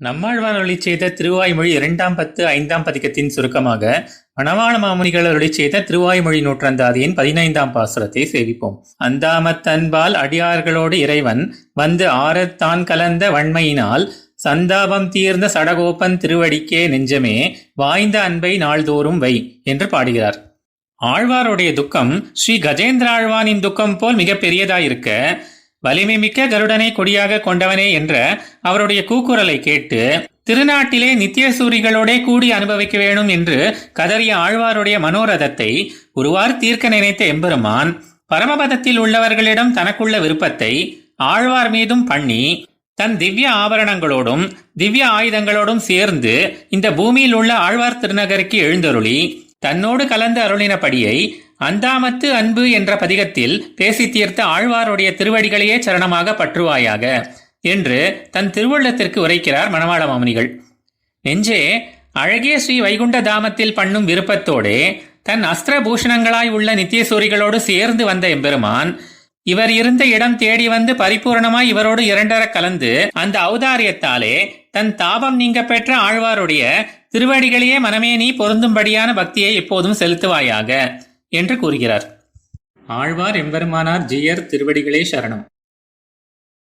நம்மாழ்வார் அருளி செய்த திருவாய்மொழி இரண்டாம் பத்து ஐந்தாம் பதிக்கத்தின் சுருக்கமாக மணவாள மாமுனிகள் அருளி செய்த திருவாய்மொழி நூற்றந்தாதியின் பதினைந்தாம் பாசுரத்தை சேவிப்போம். அந்தாமத்தன்பால் அடியார்களோடு இறைவன் வந்து ஆரத்தான் கலந்த வன்மையினால் சந்தாபம் தீர்ந்த சடகோபன் திருவடிக்கே நெஞ்சமே வாய்ந்த அன்பை நாள்தோறும் வை என்று பாடுகிறார். ஆழ்வாருடைய துக்கம் ஸ்ரீ கஜேந்திர ஆழ்வானின் துக்கம் போல் மிக பெரியதாயிருக்க வலிமை மிக்க கருடனை கொடியாக கொண்டவனே என்ற அவருடைய கூக்குரலை கேட்டு திருநாட்டிலே நித்தியசூரிகளோடே கூடி அனுபவிக்க வேணும் என்று கதறிய ஆழ்வாருடைய மனோரதத்தை ஒருவாறு தீர்க்க நினைத்த எம்பெருமான் பரமபதத்தில் உள்ளவர்களிடம் தனக்குள்ள விருப்பத்தை ஆழ்வார் மீதும் பண்ணி தன் திவ்ய ஆபரணங்களோடும் திவ்ய ஆயுதங்களோடும் சேர்ந்து இந்த பூமியில் உள்ள ஆழ்வார் திருநகருக்கு எழுந்தருளி தன்னோடு கலந்து அருளினபடியை அந்தாமத்து அன்பு என்ற பதிகத்தில் பேசி தீர்த்த ஆழ்வாருடைய திருவடிகளையே சரணமாக பற்றுவாயாக என்று தன் திருவுள்ளத்திற்கு உரைக்கிறார் மணவாள மாமுனிகள் நெஞ்சே அழகிய ஸ்ரீ வைகுண்ட தாமத்தில் பண்ணும் விருப்பத்தோடே தன் அஸ்திர பூஷணங்களாய் உள்ள நித்தியசூரிகளோடு சேர்ந்து வந்த எம்பெருமான் இவர் இருந்த இடம் தேடி வந்து பரிபூரணமாய் இவரோடு இரண்டர கலந்து அந்த ஔதாரியத்தாலே தன் தாபம் நீங்க பெற்ற ஆழ்வாருடைய திருவடிகளையே மனமே நீ பொருந்தும்படியான பக்தியை எப்போதும் செலுத்துவாயாக. என்று கூறுகிறார். ஆழ்வார் எம்பெருமானார் ஜியர் திருவடிகளே சரணம்.